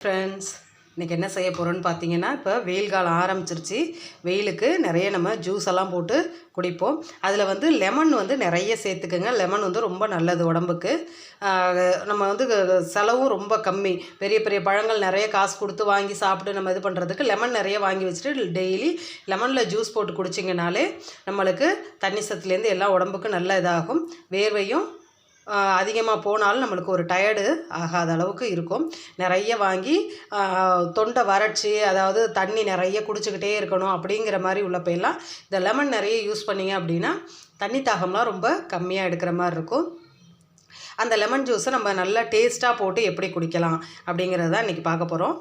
friends. இன்றைக்கி என்ன செய்ய போகிறோன்னு பார்த்தீங்கன்னா இப்போ வெயில் காலம் ஆரம்பிச்சிருச்சு. வெயிலுக்கு நிறைய நம்ம ஜூஸ் எல்லாம் போட்டு குடிப்போம். அதில் வந்து லெமன் வந்து நிறைய சேர்த்துக்குங்க. லெமன் வந்து ரொம்ப நல்லது உடம்புக்கு. நம்ம வந்து செலவும் ரொம்ப கம்மி. பெரிய பெரிய பழங்கள் நிறைய காசு கொடுத்து வாங்கி சாப்பிட்டு நம்ம இது பண்ணுறதுக்கு லெமன் நிறைய வாங்கி வச்சுட்டு டெய்லி லெமனில் ஜூஸ் போட்டு குடிச்சிங்கனாலே நம்மளுக்கு தண்ணி சத்துலேருந்து எல்லாம் உடம்புக்கு நல்ல இதாகும். வேர்வையும் அதிகமாக போனாலும் நம்மளுக்கு ஒரு டயர்டு ஆகாத அளவுக்கு இருக்கும். நிறைய வாங்கி தொண்டை வறட்சி அதாவது தண்ணி நிறைய குடிச்சிக்கிட்டே இருக்கணும் அப்படிங்கிற மாதிரி உள்ள எல்லாம் இந்த லெமன் நிறைய யூஸ் பண்ணீங்க அப்படின்னா தண்ணி தாகம்லாம் ரொம்ப கம்மியாக எடுக்கிற மாதிரி இருக்கும். அந்த லெமன் ஜூஸை நம்ம நல்லா டேஸ்ட்டாக போட்டு எப்படி குடிக்கலாம் அப்படிங்கிறத தான் இன்றைக்கி பார்க்க போகிறோம்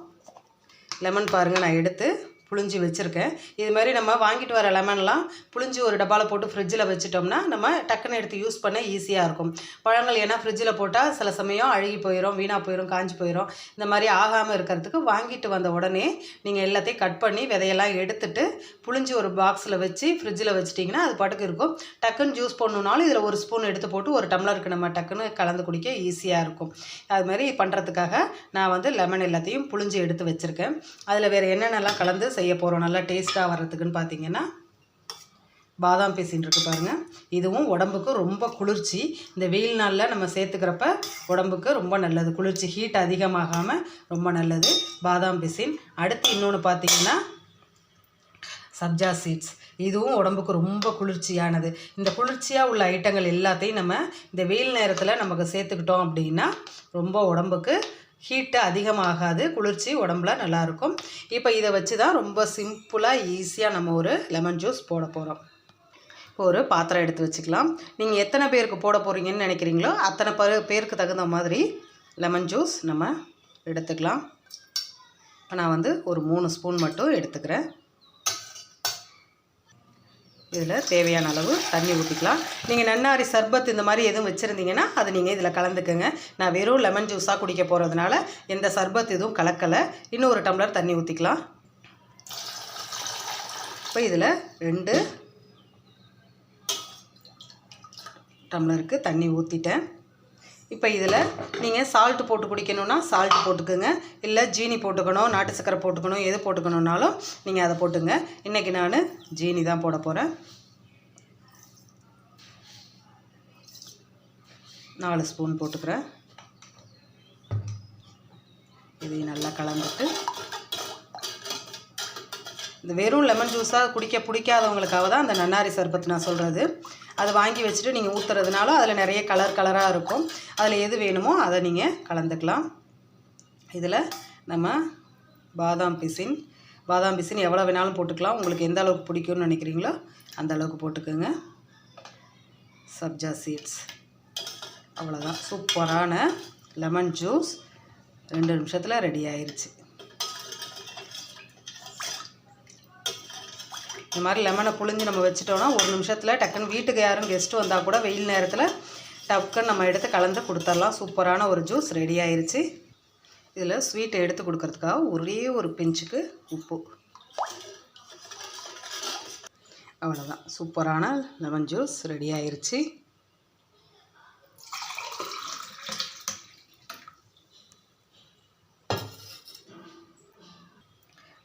லெமன் பாருங்கள் நான் எடுத்து புளிஞ்சு வச்சுருக்கேன். இது மாதிரி நம்ம வாங்கிட்டு வர லெமன்லாம் புளிஞ்சு ஒரு டப்பாவில் போட்டு ஃப்ரிட்ஜில் வச்சுட்டோம்னா நம்ம டக்குன்னு எடுத்து யூஸ் பண்ண ஈஸியாக இருக்கும். பழங்கள் ஏன்னா ஃப்ரிட்ஜில் போட்டால் சில சமயம் அழுகி போயிடும் வீணாக போயிடும் காஞ்சி போயிடும் இந்த மாதிரி ஆகாமல் இருக்கிறதுக்கு வாங்கிட்டு வந்த உடனே நீங்கள் எல்லாத்தையும் கட் பண்ணி விதையெல்லாம் எடுத்துட்டு புளிஞ்சு ஒரு பாக்ஸில் வச்சு ஃப்ரிட்ஜில் வச்சிட்டிங்கன்னா அது பாட்டுக்கு இருக்கும். டக்குன்னு ஜூஸ் பண்ணணுனாலும் இதில் ஒரு ஸ்பூன் எடுத்து போட்டு ஒரு டம்ளருக்கு நம்ம டக்குன்னு கலந்து குடிக்க ஈஸியாக இருக்கும். அது மாதிரி பண்ணுறதுக்காக நான் வந்து லெமன் எல்லாத்தையும் புளிஞ்சு எடுத்து வச்சுருக்கேன். அதில் வேறு என்னென்னலாம் கலந்து செய்ய போகிறோம் நல்லா டேஸ்ட்டாக வர்றதுக்குன்னு பார்த்தீங்கன்னா பாதாம் பீசின் இருக்கு பாருங்கள் இதுவும் உடம்புக்கு ரொம்ப குளிர்ச்சி. இந்த வெயில் நாளில் நம்ம சேர்த்துக்கிறப்ப உடம்புக்கு ரொம்ப நல்லது. குளிர்ச்சி ஹீட் அதிகமாகாமல் ரொம்ப நல்லது. பாதாம் பிசின். அடுத்து இன்னொன்று பார்த்தீங்கன்னா சப்ஜா சீட்ஸ் இதுவும் உடம்புக்கு ரொம்ப குளிர்ச்சியானது. இந்த குளிர்ச்சியாக உள்ள ஐட்டங்கள் எல்லாத்தையும் நம்ம இந்த வெயில் நேரத்தில் நமக்கு சேர்த்துக்கிட்டோம் அப்படின்னா ரொம்ப உடம்புக்கு ஹீட்டு அதிகமாகாது குளிர்ச்சி உடம்புல நல்லாயிருக்கும் இப்போ இதை வச்சு தான் ரொம்ப சிம்பிளாக ஈஸியாக நம்ம ஒரு லெமன் ஜூஸ் போட போகிறோம் இப்போ ஒரு பாத்திரம் எடுத்து வச்சுக்கலாம். நீங்கள் எத்தனை பேருக்கு போட போகிறீங்கன்னு நினைக்கிறீங்களோ அத்தனை பரு பேருக்கு தகுந்த மாதிரி லெமன் ஜூஸ் நம்ம எடுத்துக்கலாம். இப்போ நான் வந்து ஒரு மூணு ஸ்பூன் மட்டும் எடுத்துக்கிறேன். இதில் தேவையான அளவு தண்ணி ஊற்றிக்கலாம் நீங்கள் நன்னாரி சர்பத் இந்த மாதிரி எதுவும் வச்சுருந்தீங்கன்னா அதை நீங்கள் இதில் கலந்துக்கங்க. நான் வெறும் லெமன் ஜூஸாக குடிக்க போகிறதுனால எந்த சர்பத் எதுவும் கலக்கலை. இன்னும் ஒரு டம்ளர் தண்ணி ஊற்றிக்கலாம் இப்போ இதில் ரெண்டு டம்ளருக்கு தண்ணி ஊற்றிட்டேன் இப்போ இதில் நீங்கள் சால்ட் போட்டு குடிக்கணுன்னா சால்ட் போட்டுக்கோங்க. இல்லை ஜீனி போட்டுக்கணும் நாட்டு சக்கரை போட்டுக்கணும் எது போட்டுக்கணுன்னாலும் நீங்கள் அதை போட்டுங்க. இன்றைக்கி நான் ஜீனி தான் போட போகிறேன் நாலு ஸ்பூன் போட்டுக்கிறேன். இதையும் நல்லா கலந்துட்டு இந்த வெறும் லெமன் ஜூஸாக குடிக்க பிடிக்காதவங்களுக்காக தான் அந்த நன்னாரி சர்பத் நான் சொல்கிறது அது வாங்கி வச்சுட்டு நீங்கள் ஊற்றுறதுனால அதில் நிறைய கலர் கலராக இருக்கும். அதில் எது வேணுமோ அதை நீங்கள் கலந்துக்கலாம். இதில் நம்ம பாதாம் பிசின். பாதாம் பிசின் எவ்வளோ வேணாலும் போட்டுக்கலாம். உங்களுக்கு எந்த அளவுக்கு பிடிக்கும்னு நினைக்கிறீங்களோ அந்த அளவுக்கு போட்டுக்கோங்க. சப்ஜா சீட்ஸ் அவ்வளோதான் சூப்பரான லெமன் ஜூஸ். ரெண்டு நிமிஷத்தில் ரெடி ஆயிடுச்சு இந்த மாதிரி லெமனை புழிஞ்சு நம்ம வச்சுட்டோன்னா ஒரு நிமிஷத்தில் டக்குன்னு வீட்டுக்கு யாரும் கெஸ்ட்டு வந்தால் கூட வெயில் நேரத்தில் டக்குன்னு நம்ம எடுத்து கலந்து கொடுத்துடலாம். சூப்பரான ஒரு ஜூஸ் ரெடி ஆயிடுச்சு இதில் ஸ்வீட்டை எடுத்து கொடுக்கறதுக்காக ஒரே ஒரு பிஞ்சுக்கு உப்பு. அவ்வளோதான் சூப்பரான லெமன் ஜூஸ் ரெடி ஆயிடுச்சு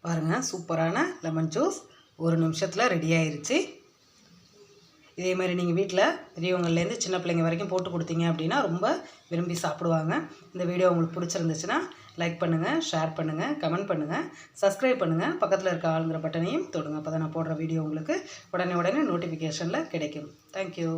பாருங்கள் சூப்பரான லெமன் ஜூஸ் ஒரு நிமிஷத்தில் ரெடி ஆயிடுச்சு இதே மாதிரி நீங்கள் வீட்டில் பெரியவங்கள்லேருந்து சின்ன பிள்ளைங்க வரைக்கும் போட்டு கொடுத்தீங்க அப்படின்னா ரொம்ப விரும்பி சாப்பிடுவாங்க. இந்த வீடியோ உங்களுக்கு பிடிச்சிருந்துச்சுன்னா லைக் பண்ணுங்கள் ஷேர் பண்ணுங்கள் கமெண்ட் பண்ணுங்கள் சப்ஸ்கிரைப் பண்ணுங்கள் பக்கத்தில் இருக்க ஆளுங்கிற பட்டனையும் தொடுங்க. அப்போ தான் நான் போடுற வீடியோ உங்களுக்கு உடனே உடனே நோட்டிஃபிகேஷனில் கிடைக்கும். தேங்க்யூ